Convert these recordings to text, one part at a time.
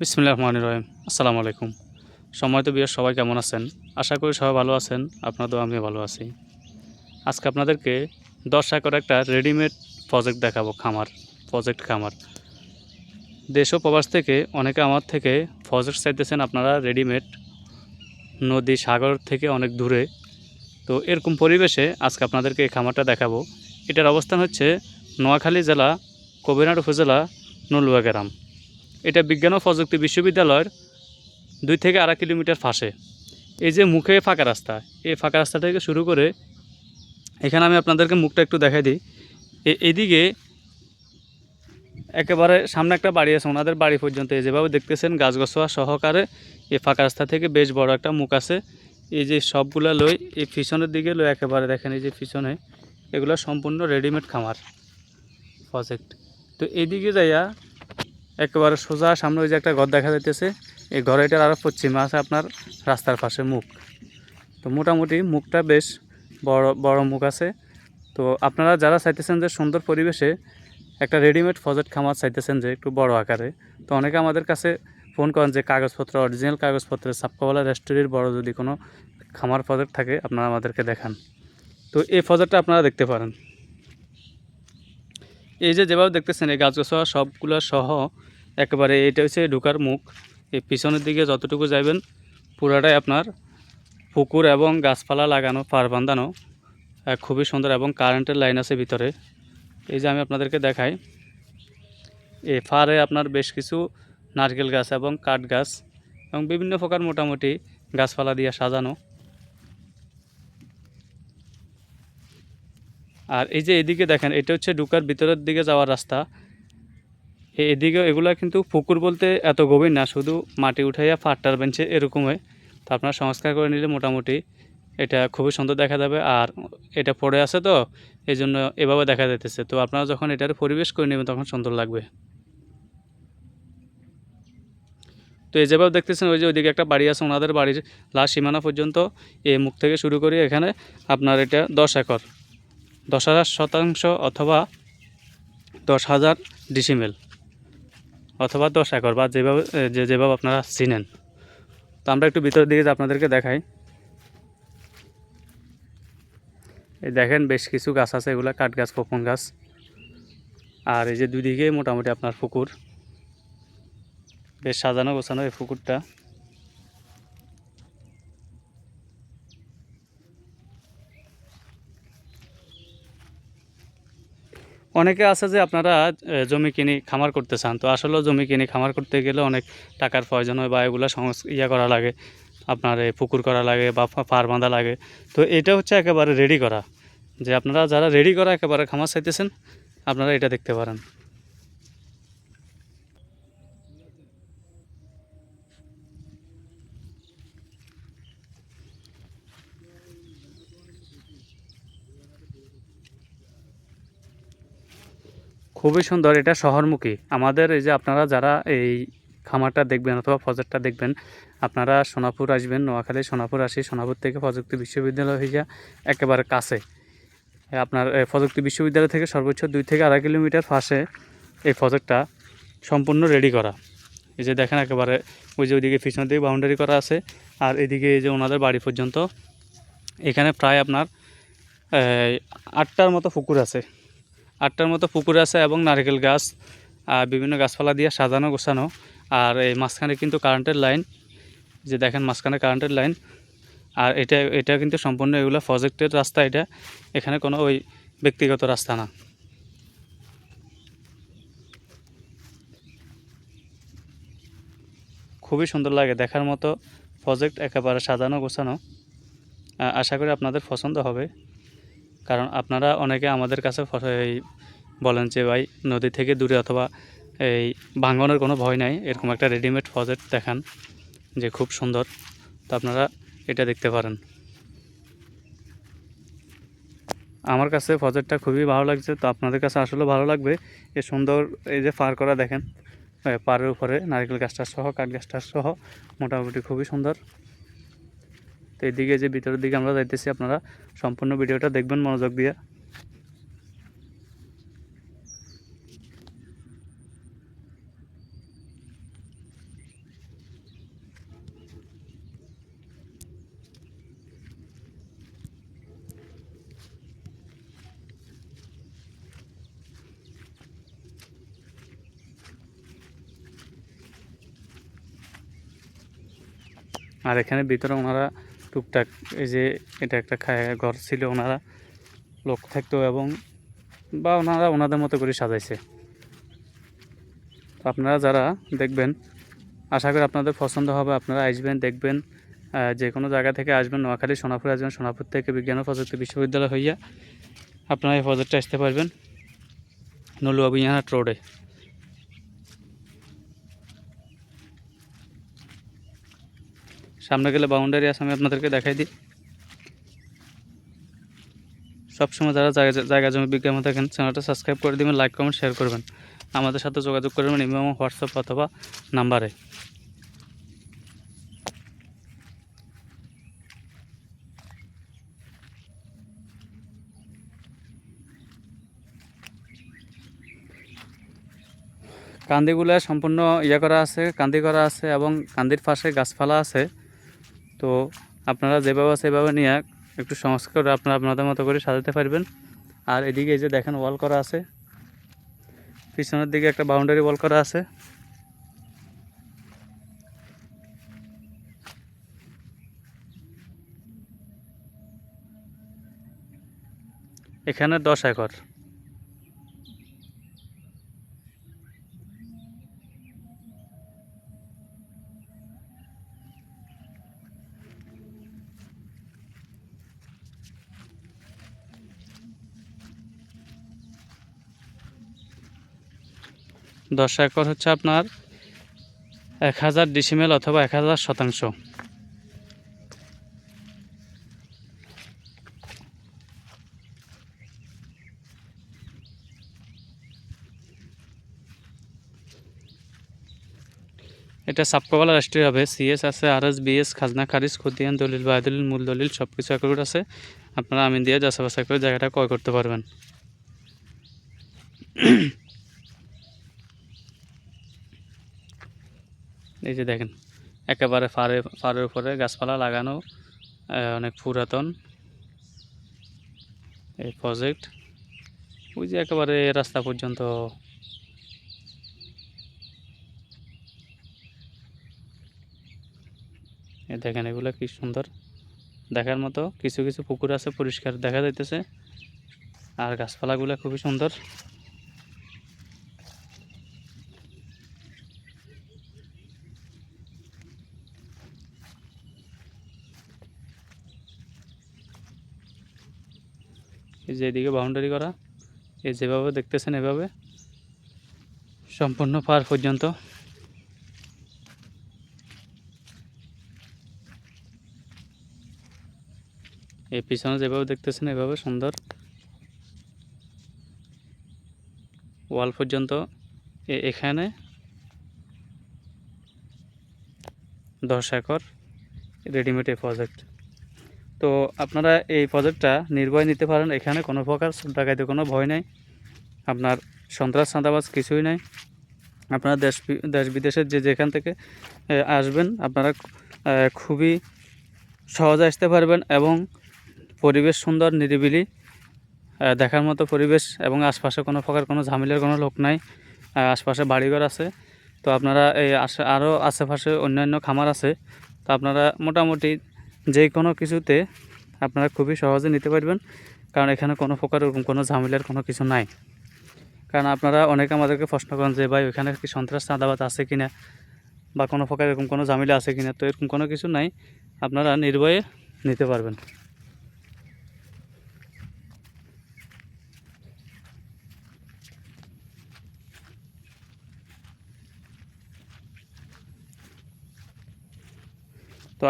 বিসমিল্লাহ রহমান রহিম আসসালামু আলাইকুম সময় তো বিয়ের, সবাই কেমন আছেন? আশা করি সবাই ভালো আছেন, আপনাদেরও আমিও ভালো আছি। আজকে আপনাদেরকে দশ একর একটা রেডিমেড প্রজেক্ট দেখাবো, খামার প্রজেক্ট খামার। দেশ ও প্রবাস থেকে অনেকে আমার থেকে প্রজেক্ট চাইতেছেন আপনারা রেডিমেড নদী, সাগর থেকে অনেক দূরে। তো এরকম পরিবেশে আজকে আপনাদেরকে এই খামারটা দেখাবো। এটার অবস্থান হচ্ছে নোয়াখালী জেলা, কবিরহাট উপজেলা, নলুয়া গ্রাম। এটা বিজ্ঞান ও প্রযুক্তি বিশ্ববিদ্যালয়ের দুই থেকে আড়াই কিলোমিটার ফাঁসে এই যে মুখে ফাঁকা রাস্তা, এই ফাঁকা রাস্তা থেকে শুরু করে এখানে আমি আপনাদেরকে মুখটা একটু দেখাই দিই। এ- এইদিকে একেবারে সামনে একটা বাড়ি আছে, ওনাদের বাড়ি পর্যন্ত এই যেভাবে দেখতেছেন গাছ গছোয়া সহকারে এই ফাঁকা রাস্তা থেকে বেশ বড় একটা মুখ আছে। এই যে সবগুলা লই, এই পিছনের দিকে লই একেবারে দেখেন, এই যে পিছনে এগুলো সম্পূর্ণ রেডিমেড খামার প্রজেক্ট তো এইদিকে যাইয়া একেবারে সোজা সামনে ওই যে একটা ঘর দেখা যাইতেছে। এই ঘরেটার আরও পশ্চিমে আছে আপনার রাস্তার পাশে মুখ। তো মোটামুটি মুখটা বেশ বড় বড় মুখ আছে। তো আপনারা যারা চাইতেছেন যে সুন্দর পরিবেশে একটা রেডিমেড ফজেট খামার চাইতেছেন যে একটু বড় আকারে, তো অনেকে আমাদের কাছে ফোন করেন যে কাগজপত্র অরিজিনাল কাগজপত্রের সাপকাওয়ালা রেস্টুরেন্টের বড় যদি কোনো খামার ফজেট থাকে, আপনারা আমাদেরকে দেখান। তো এই ফজেটটা আপনারা দেখতে পারেন। এই যে যেভাবে দেখতেছেন, এই গাছগাছড়া সবগুলো সহ একেবারে এটা হচ্ছে ঢুকার মুখ। এই পিছনের দিকে যতটুকু যাবেন পুরাটাই আপনার পুকুর এবং গাছপালা লাগানো বাঁধানো আহ, খুবই সুন্দর এবং কারেন্টের লাইন আছে ভিতরে। এই যে আমি আপনাদেরকে দেখাই এ ফারে আপনার বেশ কিছু নারকেল গাছ এবং কাঠ গাছ এবং বিভিন্ন প্রকার মোটামুটি গাছপালা দিয়ে সাজানো। আর এই যে এদিকে দেখেন এটা হচ্ছে ঢুকার ভিতরের দিকে যাওয়ার রাস্তা। এদিকে এগুলা কিন্তু পুকুর বলতে এত গভীর না, শুধু মাটি উঠাইয়া ফাটটার বেঞ্চে এরকম হয়। তো আপনার সংস্কার করে নিলে মোটামুটি এটা খুবই সুন্দর দেখা যাবে। আর এটা পড়ে আছে তো এই জন্য এভাবে দেখা যাইতেছে। তো আপনারা যখন এটার পরিবেশ করে নেবেন, তখন সুন্দর লাগবে। তো এই যেভাবে দেখতেছেন, ওই যে ওইদিকে একটা বাড়ি আছে, ওনাদের বাড়ির লাস্ট সীমানা পর্যন্ত এই মুখ থেকে শুরু করে এখানে আপনার এটা দশ একর। দশ হাজার শতাংশ অথবা দশ হাজার ডিসিমেল অথবা দশ একর বা যেভাবে যে যেভাবে আপনারা চিনেন। তো আমরা একটু ভিতরের দিকে আপনাদেরকে দেখাই। এই দেখেন বেশ কিছু গাছ আছে, এগুলো কাঠ গাছ পপন গাছ। আর এই যে দুদিকে মোটামুটি আপনার পুকুর। বেশ সাজানো গোছানো এই পুকুরটা। অনেকে আছে যে আপনারা জমি কিনে খামার করতে চান। তো আসলেও জমি কিনে খামার করতে গেলে অনেক টাকার প্রয়োজন হয় বা এগুলো সংস, ইয়া করা লাগে, আপনার পুকুর করা লাগে বা পার বাঁধা লাগে। তো এটা হচ্ছে একেবারে রেডি করা। যে আপনারা যারা রেডি করা একেবারে খামার চাইতেছেন, আপনারা এটা দেখতে পারেন। খুবই সুন্দর, এটা শহরমুখী। আমাদের এই যে আপনারা যারা এই খামারটা দেখবেন অথবা প্রজেক্টটা দেখবেন, আপনারা সোনাপুর আসবেন, নোয়াখালী, সোনাপুর আসি, সোনাপুর থেকে প্রযুক্তি বিশ্ববিদ্যালয় হয়ে যা একেবারে কাছে। আপনার প্রযুক্তি বিশ্ববিদ্যালয় থেকে সর্বোচ্চ দুই থেকে আড়াই কিলোমিটার পাশে এই প্রজেক্টটা সম্পূর্ণ রেডি করা। এই যে দেখেন একেবারে, ওই যে ওইদিকে পিছনের দিকে বাউন্ডারি করা আছে, আর এদিকে এই যে ওনাদের বাড়ি পর্যন্ত। এখানে প্রায় আপনার আটটার মতো পুকুর আছে। আটটার মতো পুকুর আছে এবং নারকেল গাছ, আর বিভিন্ন গাছপালা দিয়ে সাজানো, গোছানো। আর এই মাঝখানে কিন্তু কারেন্টের লাইন যে দেখেন মাঝখানে কারেন্টের লাইন আর এটা এটা কিন্তু সম্পূর্ণ এগুলো প্রজেক্টের রাস্তা এটা। এখানে কোনো ওই ব্যক্তিগত রাস্তা না। খুবই সুন্দর লাগে দেখার মতো প্রজেক্ট একেবারে সাজানো, গোছানো। আশা করি আপনাদের পছন্দ হবে। কারণ আপনারা অনেকে আমাদের কাছে এই বলেন যে, ভাই, নদী থেকে দূরে অথবা এই ভাঙনের কোনো ভয় নাই। এরকম একটা রেডিমেড প্রজেক্ট দেখান যে খুব সুন্দর। তো আপনারা এটা দেখতে পারেন। আমার কাছে প্রজেক্টটা খুবই ভালো লাগছে। তো আপনাদের কাছে আসলে ভালো লাগবে। এ সুন্দর এই যে পার করা দেখেন পাড়ের উপরে নারকেল গাছটা সহ, কাঠ গাছটা সহ, মোটামুটি খুবই সুন্দর। তো এদিকে যে ভিতরের দিকে আমরা যাইতেছি, আপনারা সম্পূর্ণ ভিডিওটা দেখবেন মনোযোগ দিয়ে। আর এখানে ভিতরে ওনারা টুকটাক এই যে এটা একটা খায়, ঘর ছিল ওনারা, লোক থাকতো এবং বা ওনারা ওনাদের মতো করে সাজাইছে। আপনারা যারা দেখবেন, আশা করি আপনাদের পছন্দ হবে, আপনারা আসবেন, দেখবেন যে কোনো জায়গা থেকে আসবেন, নোয়াখালী, সোনাপুর আসবেন, সোনাপুর থেকে বিজ্ঞান ও প্রযুক্তি বিশ্ববিদ্যালয় হইয়া আপনারা এই প্রজেক্টে আসতে পারবেন, নলুয়া বিহাট রোডে সামনে গেলে বাউন্ডারি আছে, আমি আপনাদেরকে দেখাই দিই। সবসময় যারা জায়গা জায়গা জমি বিজ্ঞাপন থাকেন, চ্যানেলটা সাবস্ক্রাইব করে দেবেন লাইক কমেন্ট শেয়ার করবেন। আমাদের সাথে যোগাযোগ করবেন ইমেল হোয়াটসঅ্যাপ অথবা নাম্বারে কান্দিগুলো সম্পূর্ণ ইয়ে করা আছে, কান্দি করা আছে এবং কান্দির পাশে গাছপালা আছে। তো আপনারা যেভাবে সেভাবে নিয়ে একটু সংস্কার করে আপনারা আপনাদের মতো করে সাজাতে পারবেন। আর এদিকে এই যে দেখেন ওয়াল করা আছে। পিছনের দিকে একটা বাউন্ডারি ওয়াল করা আছে। এখানে দশ একর। দশ একর হচ্ছে আপনার এক হাজার ডিসিমেল অথবা এক হাজার শতাংশ। এটা সাবকবালা রাষ্ট্রীয় হবে। সিএস আছে আর এস বিএস খাজনা, খারিজ, খতিয়ান, দলিল বায় দলিল মূল দলিল সব কিছু একর আছে। আপনারা আমিন দিয়ে যাচাই বাছাই করে জায়গাটা ক্রয় করতে পারবেন। এই যে দেখেন, একেবারে ফারে, ফারের উপরে গাছপালা লাগানো অনেক পুরাতন। এই প্রজেক্ট ওই যে একেবারে রাস্তা পর্যন্ত। দেখেন, এগুলো কি সুন্দর দেখার মতো। কিছু কিছু পুকুর আছে, পরিষ্কার দেখা যাইতেছে। আর গাছপালাগুলো খুবই সুন্দর। এই যে এদিকে বাউন্ডারি করা, এই যেভাবে দেখতেছেন এভাবে, সম্পূর্ণ পার পর্যন্ত। এই পিছনে যেভাবে দেখতেছেন এভাবে সুন্দর। ওয়াল পর্যন্ত, এ- এখানে দশ একর রেডিমেড এই প্রজেক্ট তো আপনারা এই প্রজেক্টটা নির্ভয় নিতে পারেন। এখানে কোনো প্রকার ডাকাইতে কোনো ভয় নেই। আপনার সন্ত্রাস চাঁদাবাজ কিছুই নাই। আপনারা দেশ দেশ বিদেশের যে যেখান থেকে আসবেন, আপনারা খুবই সহজে আসতে পারবেন এবং পরিবেশ সুন্দর, নিরিবিলি দেখার মতো পরিবেশ এবং আশপাশে কোনো প্রকার কোনো ঝামেলার কোনো লোক নাই। আশপাশে বাড়িঘর আছে। তো আপনারা এই আশে আরও আশেপাশে অন্যান্য খামার আছে। তো আপনারা মোটামুটি যে কোনো কিছুতে আপনারা খুবই সহজে নিতে পারবেন, কারণ এখানে কোনো প্রকার ওরকম কোনো ঝামেলার কোনো কিছু নাই। কারণ আপনারা অনেকে আমাদেরকে প্রশ্ন করেন যে, ভাই, ওইখানে কি সন্ত্রাস চাঁদাবাদ আছে কি না? বা কোনো প্রকার এরকম কোনো ঝামেলা আছে কি না? তো এরকম কোনো কিছু নাই। আপনারা নির্ভয়ে নিতে পারবেন।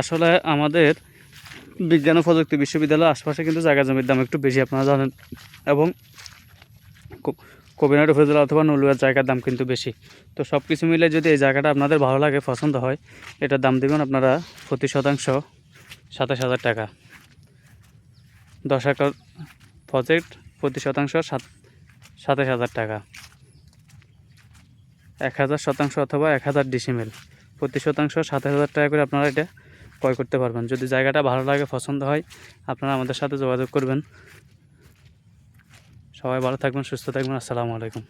আসলে আমাদের বিজ্ঞান ও প্রযুক্তি বিশ্ববিদ্যালয়ের আশপাশে কিন্তু জায়গা জমির দাম একটু বেশি, আপনারা জানেন। এবং কবিনাট উপজেলা অথবা নলুয়ার জায়গার দাম কিন্তু বেশি। তো সব কিছু মিলে যদি এই জায়গাটা আপনাদের ভালো লাগে, পছন্দ হয় এটার দাম দেবেন আপনারা প্রতি শতাংশ সাতাশ হাজার টাকা। দশ একর প্রজেক্ট প্রতি শতাংশ সাত সাতাশ হাজার টাকা। এক হাজার শতাংশ অথবা এক হাজার ডিসিমেল প্রতি শতাংশ সাতাশ হাজার টাকা করে আপনারা এটা ক্রয় করতে পারবেন। যদি জায়গাটা ভালো লাগে, পছন্দ হয়, আপনারা আমাদের সাথে যোগাযোগ করবেন। সবাই ভালো থাকবেন, সুস্থ থাকবেন। আসসালামু আলাইকুম।